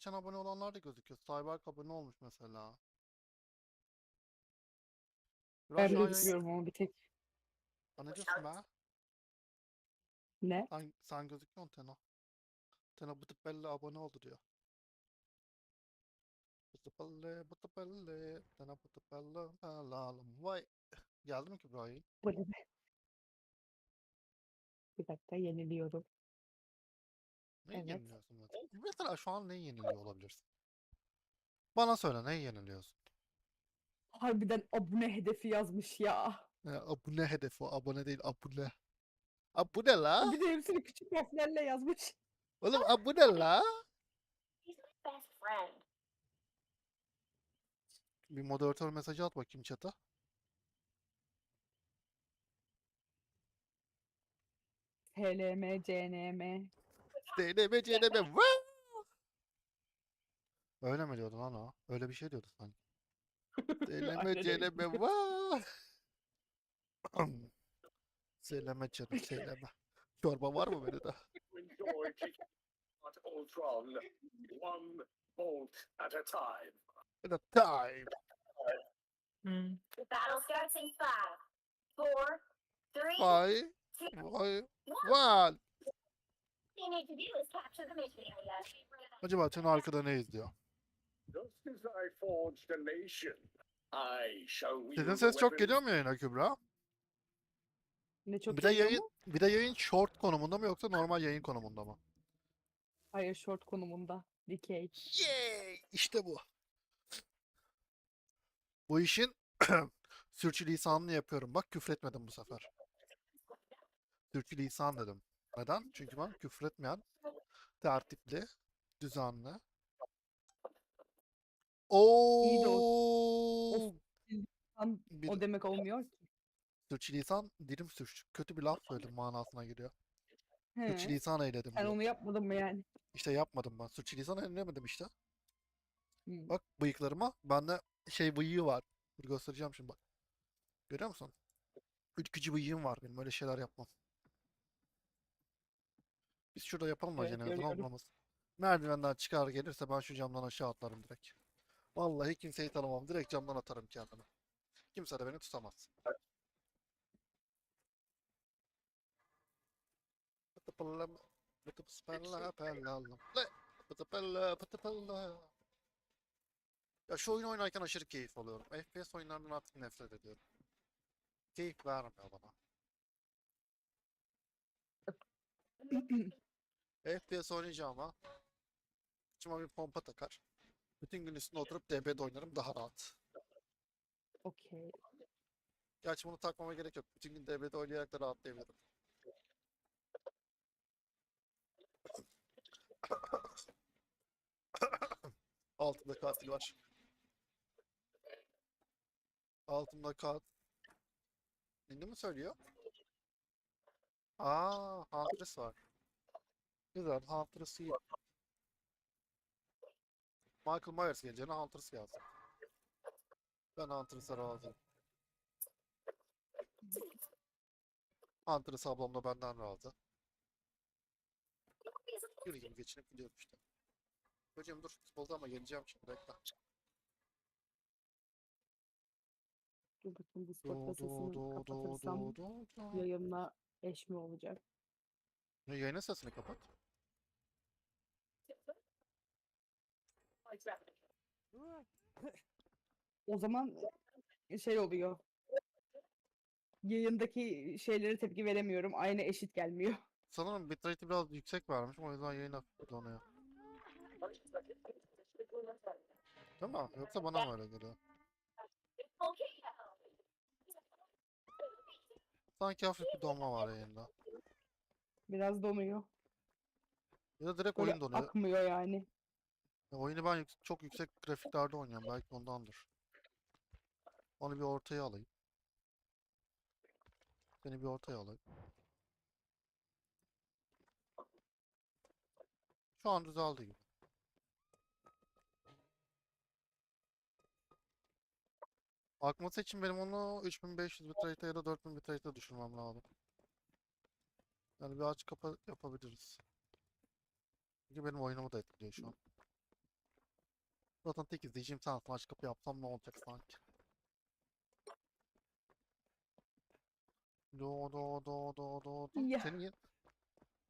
geçen abone olanlar da gözüküyor. Cyberk abone olmuş mesela. Ben an yayın- izliyorum ama bir tek. Diyorsun be? Ne? Sen, sen gözüküyorsun Teno. Teno bıtıp belli abone oldu diyor. Bıtıp belli, bıtıp belli, Teno bıtıp belli, helalım. Vay. Geldi mi Kübra yayın? Bu ne be? Bir dakika yeniliyorum. Neyi Evet. yeniliyorsun mesela? Mesela şu an neyi yeniliyor olabilirsin? Bana söyle neyi yeniliyorsun? Harbiden abone hedefi yazmış ya. Ya, abone hedefi, abone değil, abone. Abone la? Bir de hepsini küçük harflerle yazmış. Oğlum abone la? Best friend. Bir moderatör mesajı at bakayım chat'a. TLM, CNM. CNM, vaa! Öyle mi diyordu lan o? Öyle bir şey diyordu sanki. CNM, vaa! Söyleme canım, söyleme. Çorba var mı part Ultron, one bolt at a time. In a time. The battle starts in five, four, three. Five, two, one. one. Acaba Tuna arkada ne izliyor? Just as I forged a nation, I shall wield Sizin ses çok geliyor mu yayına Kübra? Ne çok Bir de yayın, mu? bir de yayın short konumunda mı yoksa normal yayın konumunda mı? Hayır short konumunda. Dikey. Yay! İşte bu. Bu işin sürçülisanını yapıyorum. Bak küfretmedim bu sefer. Sürçülisan dedim. Neden? Çünkü ben küfretmeyen, tertipli, düzenli. İyi de o- Bir o demek olmuyor ki. sürçülisan dilim sürç. Kötü bir laf söyledim manasına giriyor. He. Sürçülisan eyledim Sen diyor. onu yapmadın mı yani? İşte yapmadım ben. Sürçülisan eylemedim işte. Hmm. Bak bıyıklarıma bende şey bıyığı var. Dur göstereceğim şimdi bak. Görüyor musun? Ülkücü bıyığım var benim öyle şeyler yapmam. Biz şurada yapalım mı Evet, acele olmamız. Merdivenden çıkar gelirse ben şu camdan aşağı atlarım direkt. Vallahi kimseyi tanımam. Direkt camdan atarım kendimi. Kimse de beni tutamaz. Pıtı pılla, pıtı. Le, pıtı pella, pıtı pella. Ya şu oyun oynarken aşırı keyif alıyorum. FPS oyunlarından artık nefret ediyorum. Keyif vermiyor bana. FPS oynayacağım ama içime bir pompa takar. Bütün gün üstüne oturup DB'de oynarım daha rahat. Okey. Gerçi bunu takmama gerek yok. Bütün gün DB'de oynayarak da rahatlayabilirim. Altımda katil var. Altımda kat. Ne mi söylüyor? Aa, Huntress var. Güzel, Huntress iyi. Michael Myers geleceğine Huntress gelsin. Ben Huntress'a razıyım. Huntress ablam da benden razı. Yürü gibi geçinip gidiyorum işte. Hocam dur, futbolda ama geleceğim şimdi bekle. Dur bakayım Do Discord do kasasını do kapatırsam do do do. yayınla eş mi olacak? Ya Yayının sesini kapat. O zaman şey oluyor. Yayındaki şeylere tepki veremiyorum. Aynı eşit gelmiyor. Sanırım bitrate'i biraz yüksek vermişim o yüzden yayın hafif donuyor. Değil mi? Yoksa bana mı öyle geliyor? Sanki hafif bir donma var yayında. Biraz donuyor. Ya da direkt Böyle oyun donuyor. akmıyor yani. Ya oyunu ben çok yüksek grafiklerde oynuyorum. Belki ondandır. Onu bir ortaya alayım. Seni bir ortaya alayım. Şu an düzeldi gibi. Akması için benim onu 3500 bitrate ya da 4000 bitrate'e düşürmem lazım. Yani bir aç kapa yapabiliriz. Çünkü benim oyunumu da etkiliyor şu an. Zaten tek izleyeceğim sensin aç kapı yapsam ne olacak sanki. Do do do do do do. Ya. Seni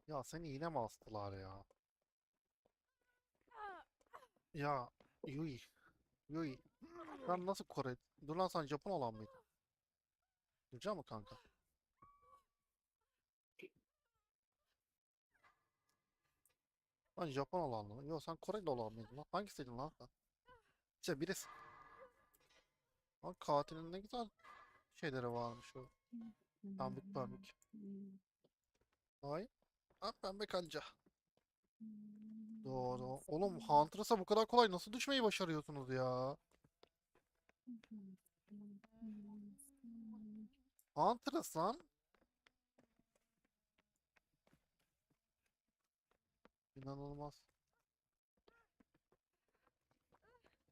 ya seni yine mi astılar ya? Ya Yui. Yui. Ben nasıl Kore? Dur lan sen Japon olan mıydın? Duracak mı kanka? Lan Japon olan mı? Yok sen Koreli olan mıydın lan? Hangisiydin lan? İşte birisi. Lan katilin ne güzel şeyleri varmış o. Pembik pembik. Ay. Ha pembe kanca. Doğru. Oğlum Huntress'a bu kadar kolay nasıl düşmeyi başarıyorsunuz ya? Huntress lan. İnanılmaz.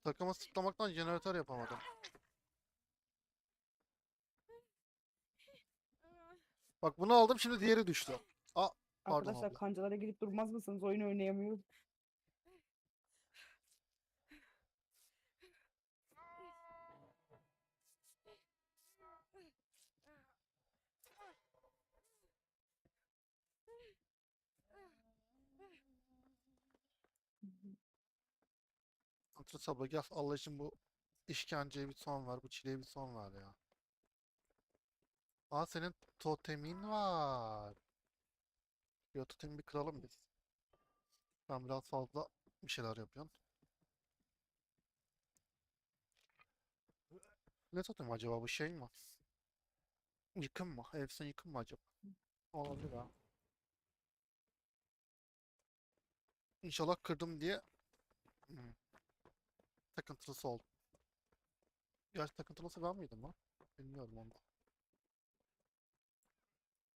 Takımı sıklamaktan jeneratör yapamadım. Bak bunu aldım şimdi diğeri düştü. Pardon Arkadaşlar kancalara girip durmaz mısınız? Oyun oynayamıyorum. Huntress abla gel Allah için bu işkenceye bir son ver, bu çileye bir son ver ya. Aa senin totemin var. Ya totemi bir kıralım biz. Ben biraz fazla bir şeyler yapıyorum. Ne totem acaba bu şey mi? Yıkım mı? Evsen yıkım mı acaba? Olabilir ha. İnşallah kırdım diye hmm, takıntılısı oldum. Gerçi takıntılısı ben miydim lan? Bilmiyorum onu.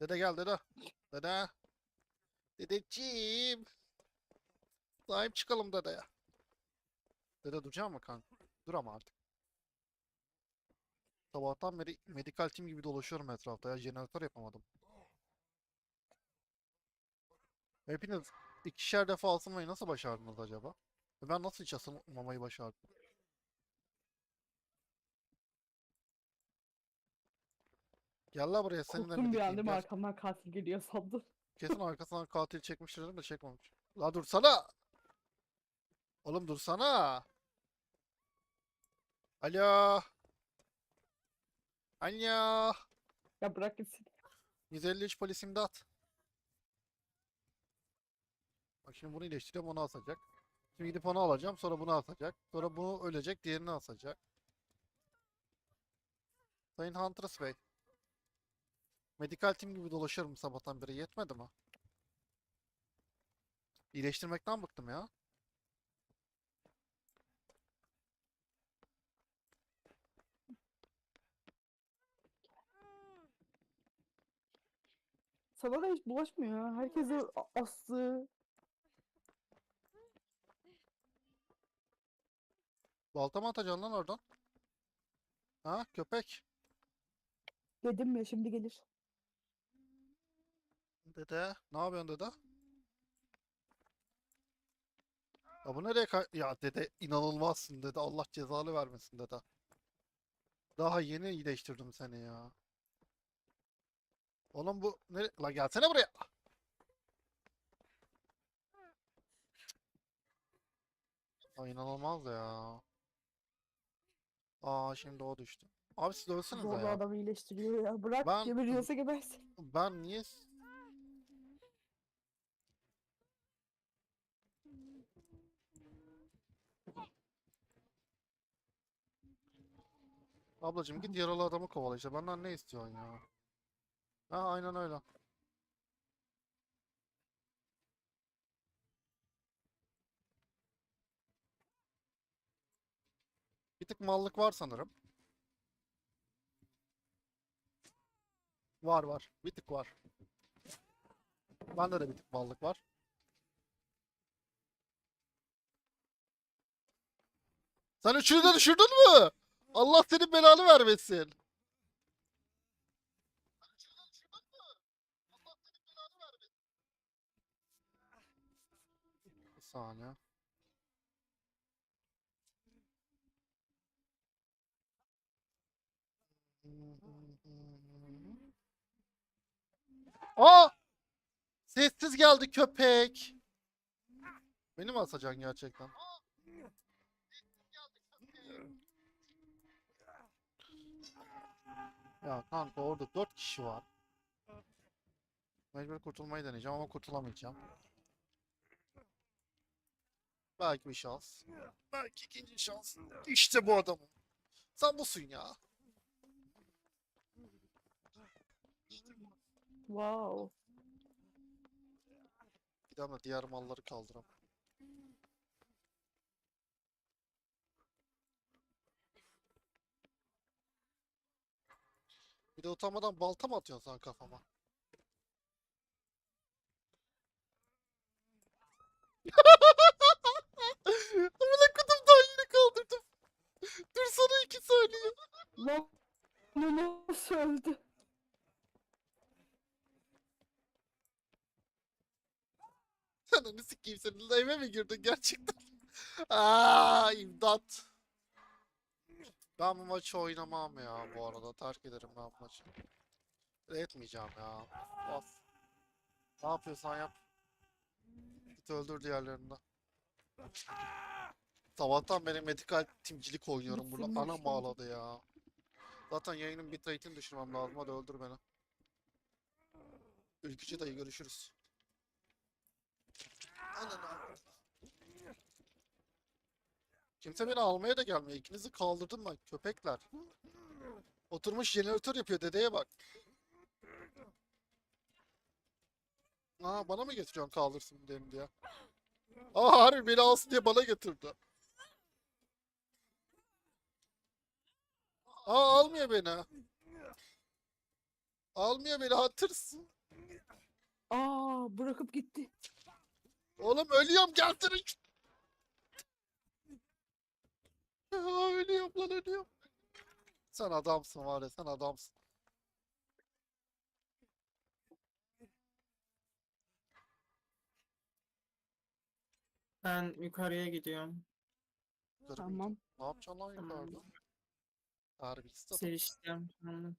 Dede gel dede. Dede. Dedeciğim. Sahip çıkalım dedeye. Dede duracak mı kanka? Dur ama artık. Sabahtan beri medikal tim gibi dolaşıyorum etrafta ya. Jeneratör yapamadım. Hepiniz ikişer defa ısınmayı nasıl başardınız acaba? Ben nasıl hiç ısınmamayı başardım? Gel la buraya seninle Korktum bir an değil mi? gel. Arkamdan katil geliyor sandım. Kesin arkasından katil çekmiştir dedim de çekmemiş. La dursana! Oğlum dursana! Alo! Alo! Ya bırak gitsin. 153 polis imdat. Bak şimdi bunu iyileştiriyorum onu asacak. Şimdi gidip onu alacağım sonra bunu asacak. Sonra bunu ölecek diğerini asacak. Sayın Huntress Bey. Medikal tim gibi dolaşıyorum sabahtan beri yetmedi mi? İyileştirmekten bıktım ya. Sana da hiç bulaşmıyor ya. Herkese astı. Balta mı atacaksın lan oradan? Ha köpek. Dedim ya şimdi gelir. Dede. Ne yapıyorsun dede? Ya bu nereye kay... Ya dede inanılmazsın dede. Allah cezanı vermesin dede. Daha yeni iyileştirdim seni ya. Oğlum bu ne? La gelsene buraya. Ay inanılmaz ya. Aa şimdi o düştü. Abi siz dövsenize Zorla ya. adamı iyileştiriyor ya. Bırak Ben- geberiyorsa gebersin. Ben niye... s- Ablacığım git yaralı adamı kovala işte. Benden ne istiyorsun ya? Ha aynen öyle. Bir tık mallık var sanırım. Var var. Bir tık var. Bende de bir tık mallık var. Sen üçünü de düşürdün mü? Allah senin belanı vermesin. Bir saniye. Aa! Sessiz geldi köpek. Beni mi asacaksın gerçekten? Ya kanka orada dört kişi var. Mecbur kurtulmayı deneyeceğim ama kurtulamayacağım. Belki bir şans. Belki ikinci şans. İşte bu adamım. Sen busun ya. Wow. Bir daha da diğer malları kaldıram. Bir de utanmadan balta mı atıyorsun sen kafama? Amına kodum daha yeni kaldırdım. Dur sana iki saniye. Lan ne nasıl öldü? Ananı sikeyim senin eve mi girdin gerçekten? Aa imdat. Ben bu maçı oynamam ya bu arada. Terk ederim ben bu maçı. Etmeyeceğim ya. Bas. Ne yapıyorsan yap. Git öldür diğerlerini. Sabahtan beri medikal timcilik oynuyorum burada. Bitirmiş Ana bence. bağladı ya. Zaten yayının bitrate'ini düşürmem lazım. Hadi öldür beni. Ülkücü dayı görüşürüz. Ananı. Kimse beni almaya da gelmiyor. İkinizi kaldırdım ben köpekler. Oturmuş jeneratör yapıyor dedeye bak. Aa bana mı getiriyorsun kaldırsın dedim diye. Aa harbi beni alsın diye bana getirdi. Aa almıyor beni. Almıyor beni hatırsın. Aa bırakıp gitti. Oğlum ölüyorum. Aa, ölüyorum lan ölüyorum. Sen adamsın var ya sen adamsın. Ben yukarıya gidiyorum. Yukarı Tamam. Ne yapacaksın lan Tamam. yukarıda? Terbiyesiz adam. Sevişeceğim. Tamam.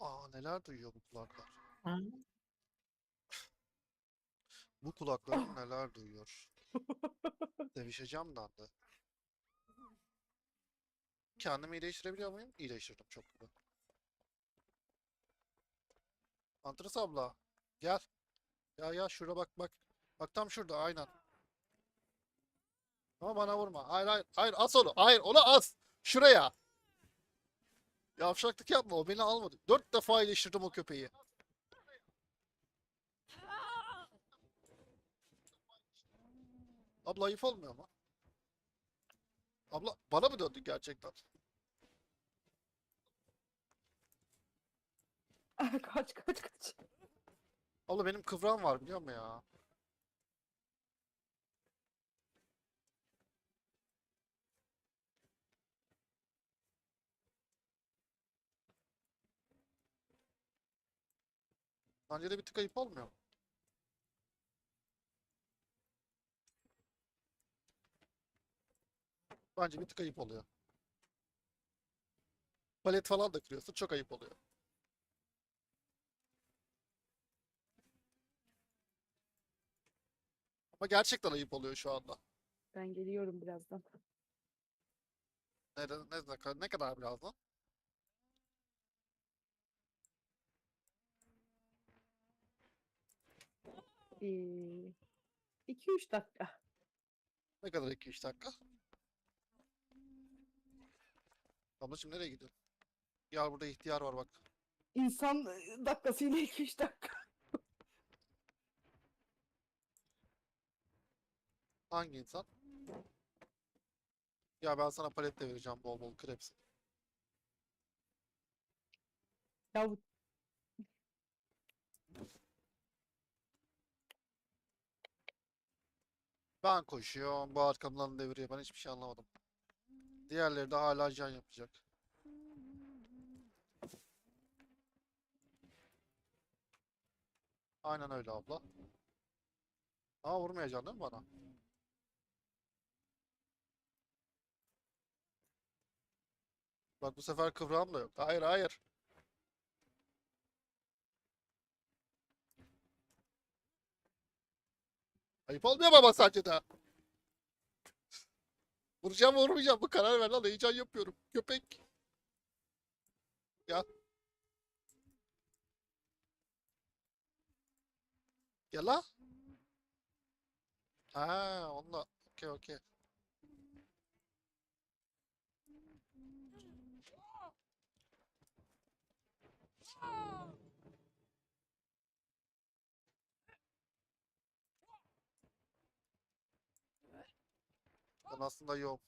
Aa neler duyuyor bu kulaklar. Ha? Bu kulaklar neler duyuyor. Sevişeceğim ben de. Kendimi iyileştirebiliyor muyum? İyileştirdim çok güzel. Antres abla gel. Ya ya şurada bak bak. Bak tam şurada aynen. Ama bana vurma. Hayır hayır hayır as onu. Hayır onu as. Şuraya. Yavşaklık yapma o beni almadı. Dört defa iyileştirdim o köpeği. Abla ayıp olmuyor mu? Abla bana mı döndün gerçekten? kaç kaç kaç. Abla benim kıvram var biliyor musun ya? Bence de bir tık ayıp olmuyor mu? Bence bir tık ayıp oluyor. Palet falan da kırıyorsun çok ayıp oluyor. Ama gerçekten ayıp oluyor şu anda. Ben geliyorum birazdan. Ne, ne, ne, ne kadar birazdan? Ee, 2-3 dakika. Ne kadar 2-3 dakika? Ablacığım nereye gidiyorsun? Ya burada ihtiyar var bak. İnsan e, dakikasıyla 2-3 dakika. Hangi insan? Ya ben sana palet de vereceğim bol bol kreps. Ya bu Ben koşuyorum, bu arkamdan deviriyor. Ben hiçbir şey anlamadım. Diğerleri de hala can yapacak. Aynen öyle abla. Aa vurmayacaksın değil mi bana? Bak bu sefer kıvrağım da yok. Hayır hayır. Ayıp olmuyor baba sence de. Vuracağım vurmayacağım. Bu karar ver lan. Heyecan yapıyorum. Köpek. Gel. Gel la. Ha, onunla. Okey okey. Ben aslında yok.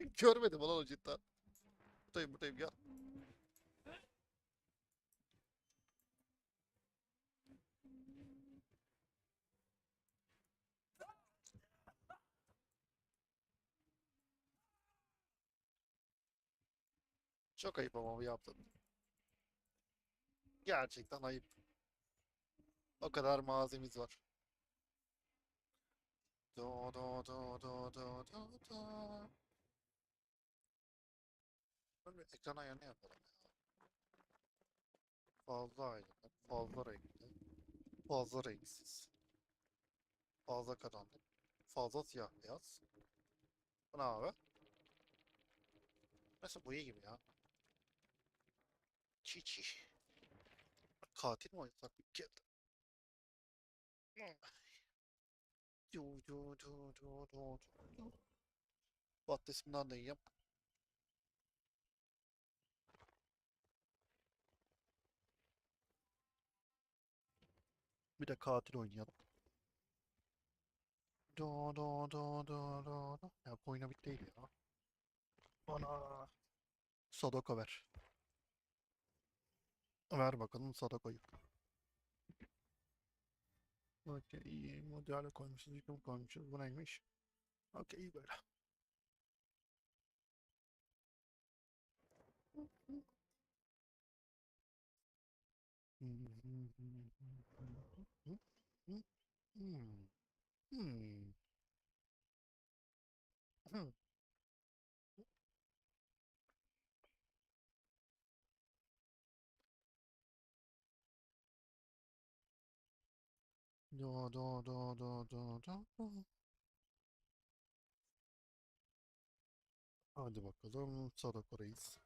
Görmedim lan o cidden. Buradayım buradayım gel. Çok ayıp ama bu yaptın. Gerçekten ayıp. O kadar mazimiz var. Do do do do do do do. Bir ekran ayarını yapalım ya. Fazla aydınlık, fazla renkli, fazla renksiz, fazla karanlık, fazla siyah beyaz. Bu ne abi? Mesela bu iyi gibi ya. Çiğ çiğ. Katil mi oynasak bir kere? Du du du du du du. Battesinden de yiyeyim. Bir de katil oynayalım. Do do do do do do. Ya bu oyuna bit değil ya. Bana Sadoko ver. Ver bakalım Sadoko'yu. Okey iyi. Model koymuşuz, yıkım koymuşuz. Bu neymiş? Okey iyi böyle. Do do do do do do do. Hadi bakalım Sadako Reis.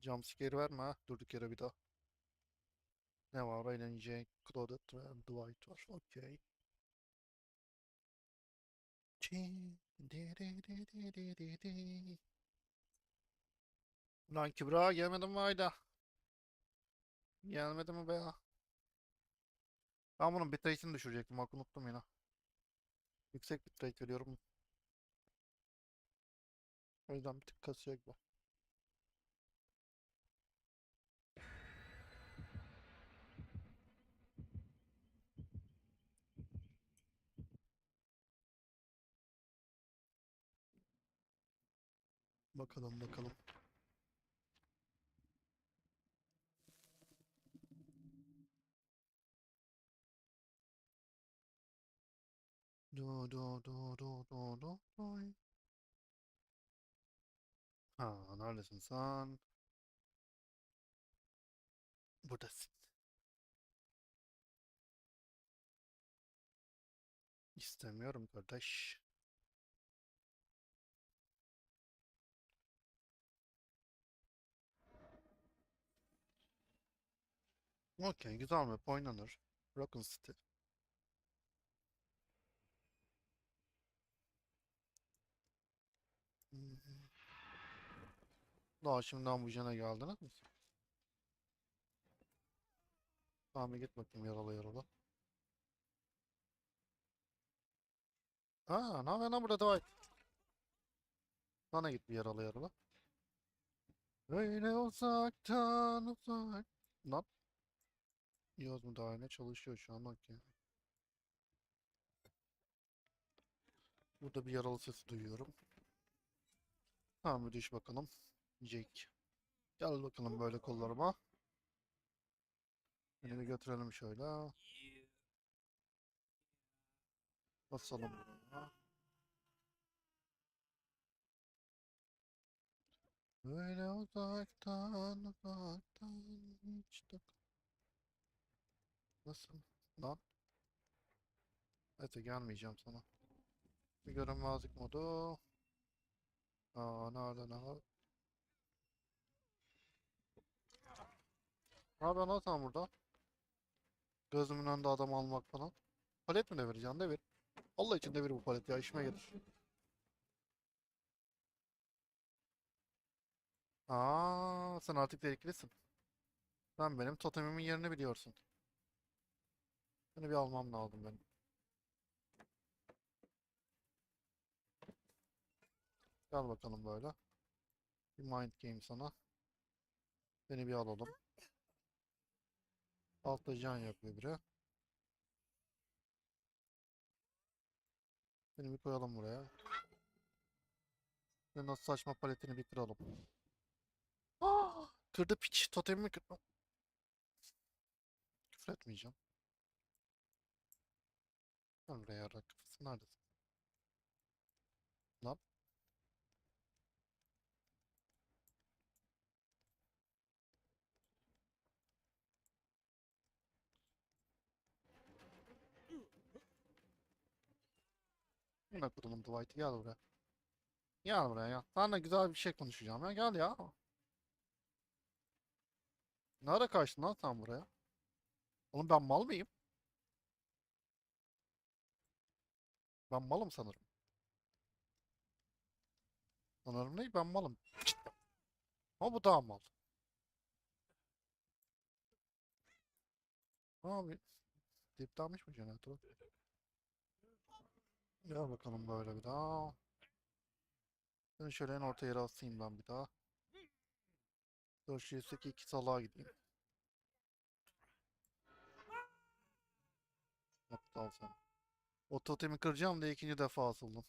Jumpscare verme ha. Durduk yere bir daha. Ne var? Eğlence, Claudette ve Dwight var. Okey. Lan Kübra gelmedin mi Ayda? Gelmedi mi be ya? Ben bunun bitrate'ini düşürecektim. Bak unuttum yine. Yüksek bitrate veriyorum. O yüzden bir tık kasıyor gibi. Bakalım bakalım. Do do do do do do do. Ha, neredesin sen? Buradasın. İstemiyorum kardeş. Okey, güzel map oynanır. Rock'n City. Daha şimdiden bu jene geldiniz mi? Tamam git bakayım yaralı yaralı. Aa, ne yapıyorsun lan burada Dwight? Sana git bir yaralı yaralı. Öyle uzaktan uzak. Lan. Yaz müdahale çalışıyor şu an okey. Burada bir yaralı sesi duyuyorum. Tamam bir düş bakalım. Jake. Gel bakalım böyle kollarıma. Bir götürelim şöyle. Basalım buraya. Böyle uzaktan uzaktan hiç tak- Nasıl lan? Evet gelmeyeceğim sana. Bir görünmezlik modu. Aa nerede ne var? Yapıyorsun lan sen burada? Gözümün önünde adam almak falan. Palet mi devireceksin? Devir. Allah için devir bu palet ya işime gelir. Aa, sen artık tehlikelisin. Sen benim totemimin yerini biliyorsun. Seni bir almam lazım benim. Gel bakalım böyle. Bir mind game sana. Seni bir alalım. Altta can yapıyor biri. Seni bir koyalım buraya. Senin o saçma paletini bir kıralım. Ah! Kırdı piç. Totemimi kırdı. Küfür etmeyeceğim. Gel buraya yarrak kafası. Neredesin? Lan. Yine kurulum Dwight'ı gel buraya. Gel buraya ya. Seninle güzel bir şey konuşacağım ya. Gel ya. Ne ara kaçtın lan sen buraya? Oğlum ben mal mıyım? Ben malım sanırım. Sanırım değil ben malım. Cidden. Ama bu daha mal. Abi. Diptenmiş mi jeneratör? Gel bakalım böyle bir daha. Ben şöyle en orta yere asayım ben bir daha. 400'deki iki salağa gideyim. Aptal sen. O totemi kıracağım diye ikinci defa asıldın.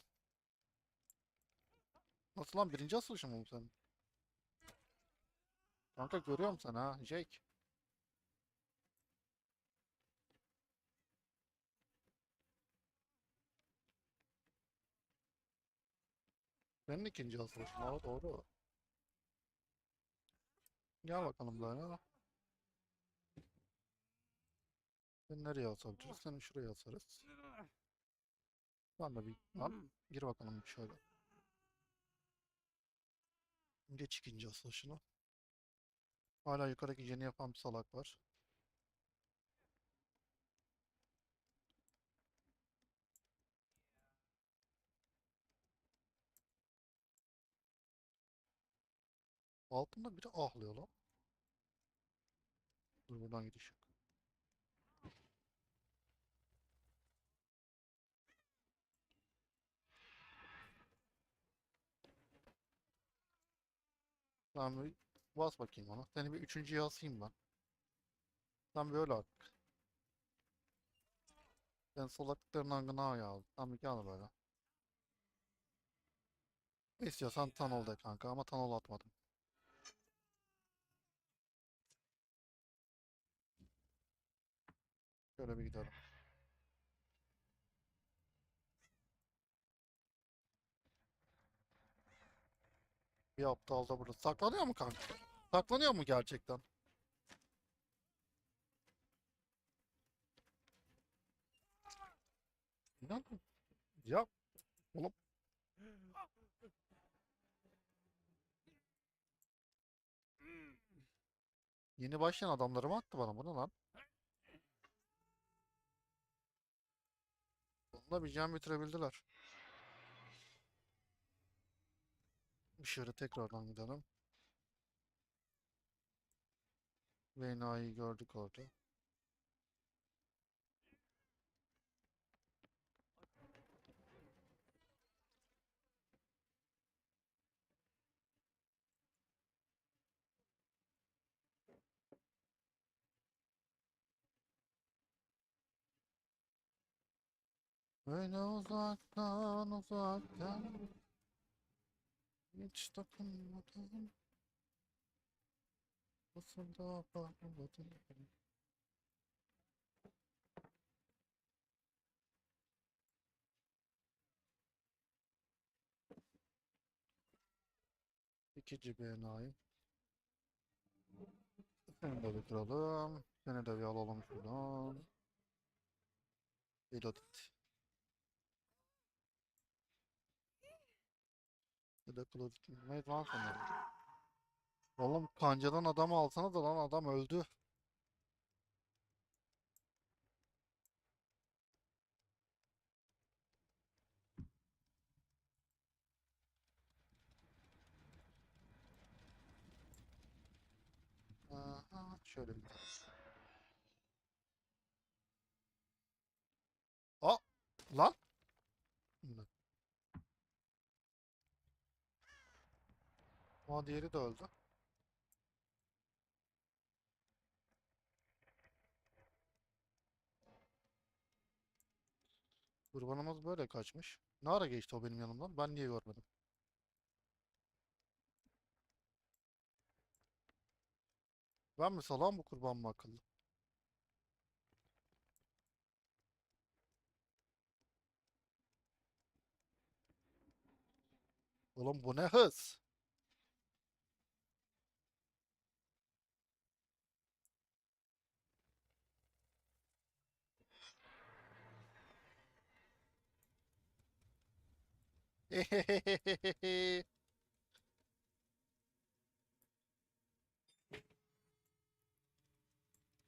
Nasıl lan birinci asılışım mı bu senin? Kanka görüyorum seni ha Jake. Senin ikinci asılışın ama doğru. Gel bakalım böyle. Seni nereye asabiliriz? Seni şuraya asarız. De bir lan gir bakalım şöyle. Geç ikinci asılışına. Hala yukarıdaki jeni yapan bir salak var. Altında biri ahlıyor lan. Dur buradan gidiş Tamam bir bas bakayım ona. Seni bir üçüncüye asayım ben. Sen böyle at. Ben solaklıklarından gına ya. Sen bir gel böyle. İstiyorsan tanol de kanka ama tanol atmadım. Şöyle bir gidelim. Bir aptal da burada. Saklanıyor mu kanka? Saklanıyor mu gerçekten? İnan. Ya oğlum. Yeni başlayan adamları mı attı bana bunu lan? Bununla bir can bitirebildiler. Dışarı tekrardan gidelim. Reyna'yı gördük orada. Öyle uzaktan uzaktan Hiç dokunmadan Nasıl da bakmadın İkinci bir enayi Seni de bir kıralım Seni de bir alalım şuradan. Reloaded Bir de closet neydi lan sanırım. Oğlum kancadan adamı alsana da lan adam öldü. Aha, şöyle bir Aa, lan. Ne? Ama diğeri de öldü. Kurbanımız böyle kaçmış. Ne ara geçti o benim yanımdan? Ben niye görmedim? Ben mi salam bu kurban mı akıllı? Oğlum bu ne hız?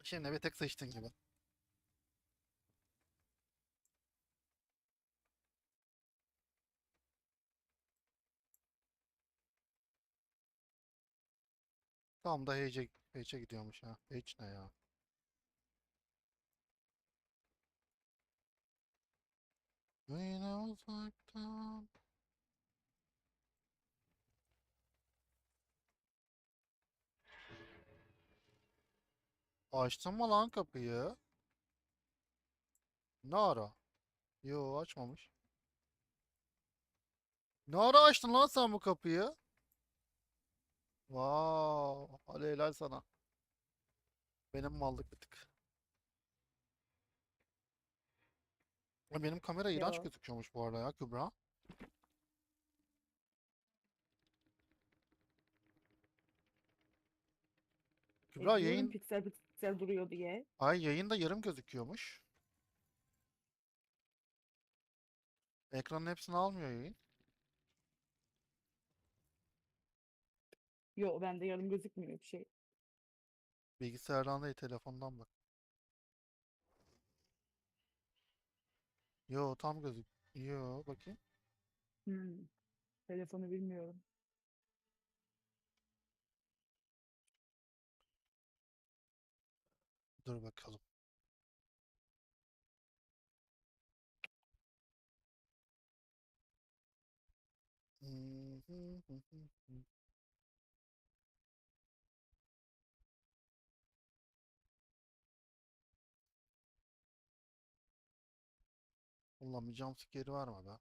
Şimdi bir tek sıçtın gibi. Tam da H'e H'e gidiyormuş ha. H ne ya? Yine uzaktan. Açtın mı lan kapıyı? Ne ara? Yo açmamış. Ne ara açtın lan sen bu kapıyı? Vav, hadi helal sana. Benim mallık bir tık. Benim kamera iğrenç gözüküyormuş bu arada ya Kübra. Kübra E, diyorum yayın piksel piksel duruyor diye. ay yayında yarım gözüküyormuş. Ekranın hepsini almıyor yayın. Yo bende yarım gözükmüyor bir şey. Bilgisayardan değil telefondan bak. Yo tam gözük. Yo bakayım. Hmm. Telefonu bilmiyorum. Dur bakalım. Ulan bir var mı be?